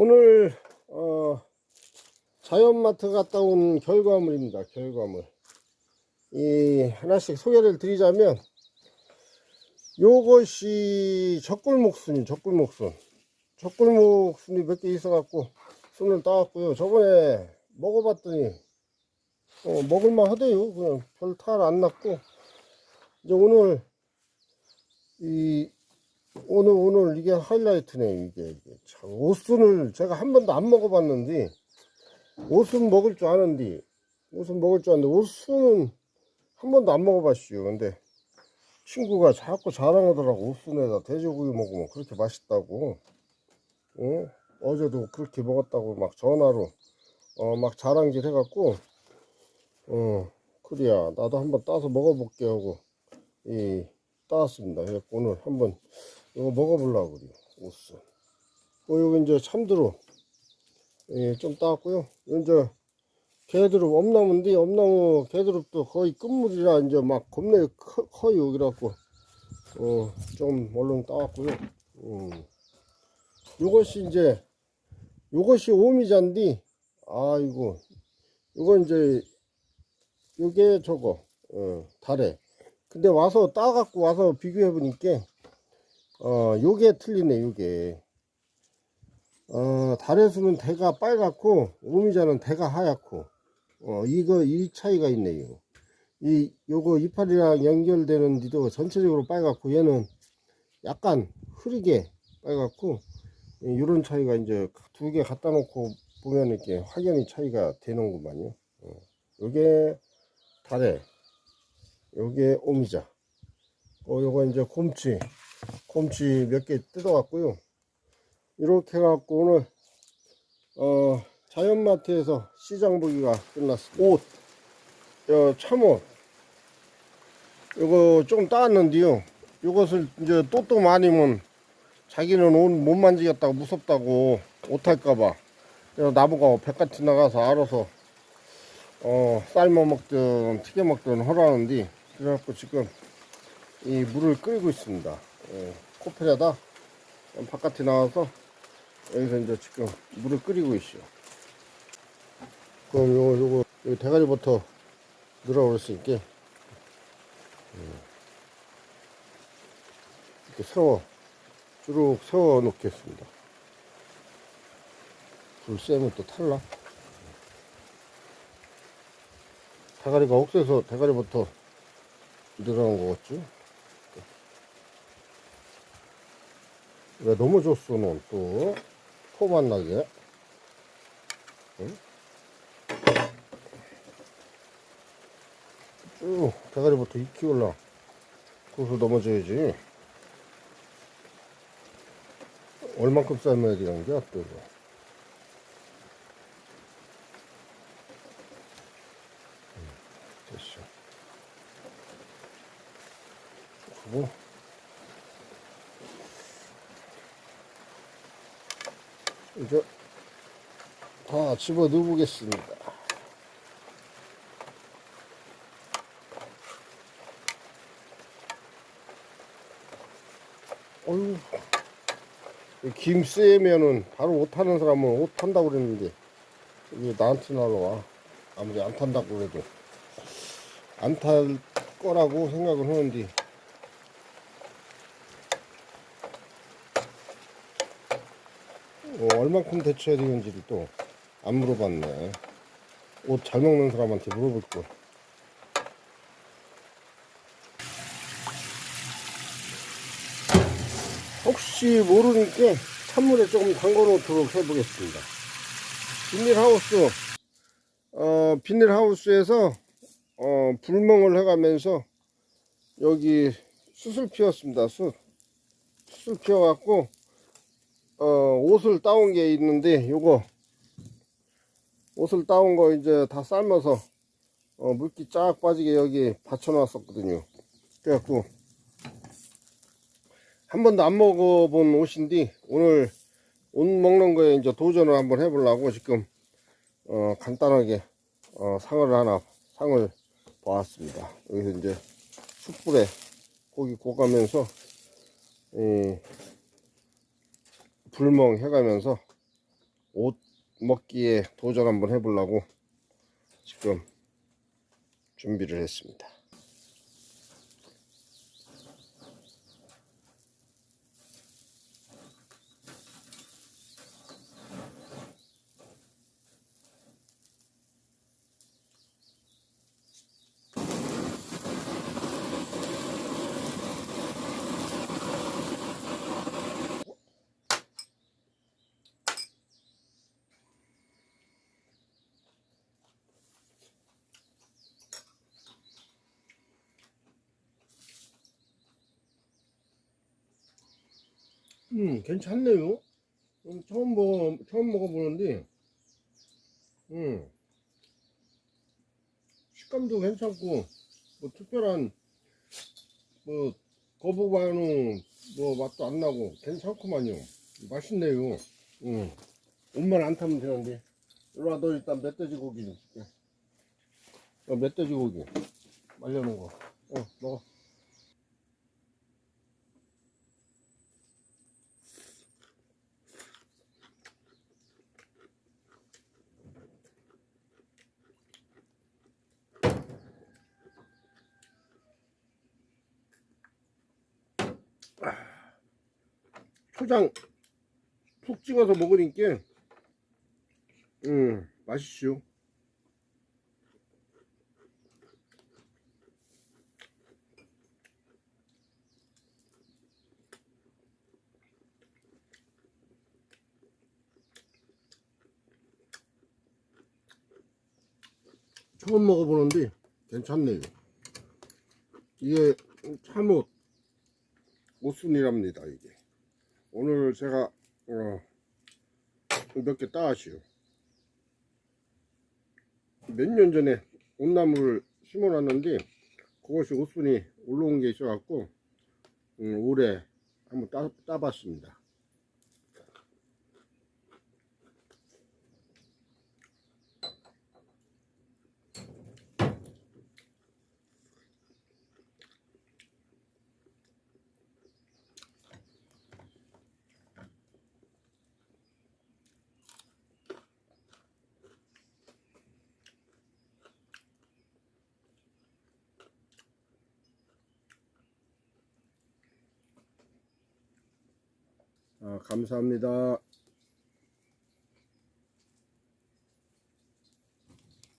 오늘 어, 자연마트 갔다 온 결과물입니다. 결과물. 이 하나씩 소개를 드리자면 요것이 적굴목순이 적굴목순. 적굴목순이 몇 개 있어갖고 손을 따왔고요. 저번에 먹어봤더니 어, 먹을만 하대요. 그냥 별 탈 안 났고 이제 오늘 이 오늘 오늘 이게 하이라이트네 이게, 이게 참 오순을 제가 한 번도 안 먹어봤는데 오순 먹을 줄 아는데 오순 먹을 줄 아는데 오순은 한 번도 안 먹어봤어요 근데 친구가 자꾸 자랑하더라고 오순에다 돼지고기 먹으면 그렇게 맛있다고. 어? 어제도 그렇게 먹었다고 막 전화로 어, 막 자랑질 해갖고 어 그래야 나도 한번 따서 먹어볼게 하고 이 따왔습니다. 오늘 한번 이거 먹어보려고 그래요. 오스. 어, 여기 이제 참드로. 예, 좀 따왔고요. 이제 개드롭, 엄나무인데, 엄나무 개드롭도 거의 끝물이라 이제 막 겁나 커, 커요. 그래갖고, 어, 좀 얼른 따왔고요. 음. 요것이 이제, 요것이 오미자인데, 아이고, 이거 이제, 요게 저거, 어, 달에. 근데 와서 따갖고 와서 비교해보니까, 어, 요게 틀리네, 요게. 어, 달에서는 대가 빨갛고, 오미자는 대가 하얗고, 어, 이거, 이 차이가 있네요. 이, 요거 이파리랑 연결되는 데도 전체적으로 빨갛고, 얘는 약간 흐리게 빨갛고, 예, 요런 차이가 이제 두 개 갖다 놓고 보면 이렇게 확연히 차이가 되는구만요. 어, 요게 달에, 요게 오미자. 어, 요거 이제 곰치. 곰치 몇 개 뜯어왔고요. 이렇게 해갖고 오늘 어, 자연마트에서 시장 보기가 끝났습니다. 옷, 어, 참옷, 이거 좀 따왔는데요. 이것을 이제 또또 많이면 자기는 옷 못 만지겠다고 무섭다고 옷할까봐 그래서 나보고 백같이 나가서 알아서 어, 삶아 먹든 튀겨 먹든 하라는데 그래갖고 지금 이 물을 끓이고 있습니다. 예, 코펠에다 바깥에 나와서 여기서 이제 지금 물을 끓이고 있어요. 그럼 요거 요거 요 대가리부터 넣으라고 그랬으니까 음, 이렇게 세워 쭉 세워 놓겠습니다. 불 세면 또 탈라. 대가리가 억세서 대가리부터 늘어난 거 같죠? 왜 너무 줬어 넌또? 포만 나게. 응? 쭉 대가리부터 익히 올라. 거기서 넘어져야지. 얼만큼 삶아야 되는 게야 또 이거. 음, 됐어. 그리고 이제 다 집어 넣어 보겠습니다. 어휴, 김 쎄면은 바로 옷 타는 사람은 옷 탄다고 그랬는데, 이게 나한테 날라와. 아무리 안 탄다고 그래도. 안 탈 거라고 생각을 하는데, 어, 얼만큼 데쳐야 되는지를 또 안 물어봤네. 옷 잘 먹는 사람한테 물어볼 걸. 혹시 모르니까 찬물에 조금 담궈 놓도록 해보겠습니다. 비닐하우스, 어, 비닐하우스에서, 어, 불멍을 해가면서 여기 숯을 피웠습니다. 숯. 숯을 피워갖고, 어, 옷을 따온 게 있는데 요거. 옷을 따온 거 이제 다 삶아서 어, 물기 쫙 빠지게 여기 받쳐 놨었거든요. 그래갖고 한 번도 안 먹어본 옷인데 오늘 옷 먹는 거에 이제 도전을 한번 해보려고 지금 어, 간단하게 어, 상을 하나 상을 보았습니다. 여기서 이제 숯불에 고기 구워가면서 이 불멍 해가면서 옷 먹기에 도전 한번 해보려고 지금 준비를 했습니다. 음, 괜찮네요. 음, 처음 먹어, 처음 먹어보는데, 음, 식감도 괜찮고, 뭐 특별한, 뭐, 거부 반응, 뭐 맛도 안 나고, 괜찮구만요. 맛있네요. 음, 옷만 안 타면 되는데. 일로 와, 너 일단 멧돼지 고기 좀 줄게. 어, 멧돼지 고기. 말려놓은 거. 어, 먹어. 초장 푹 찍어서 먹으니까 음 맛있죠. 처음 먹어보는데 괜찮네요. 이게 참옷 옷순이랍니다 이게 오늘 제가 어, 몇 개 따왔어요. 몇 년 전에 온나무를 심어놨는데 그것이 옷순이 올라온 게 있어갖고 음, 올해 한번 따, 따봤습니다. 아, 감사합니다.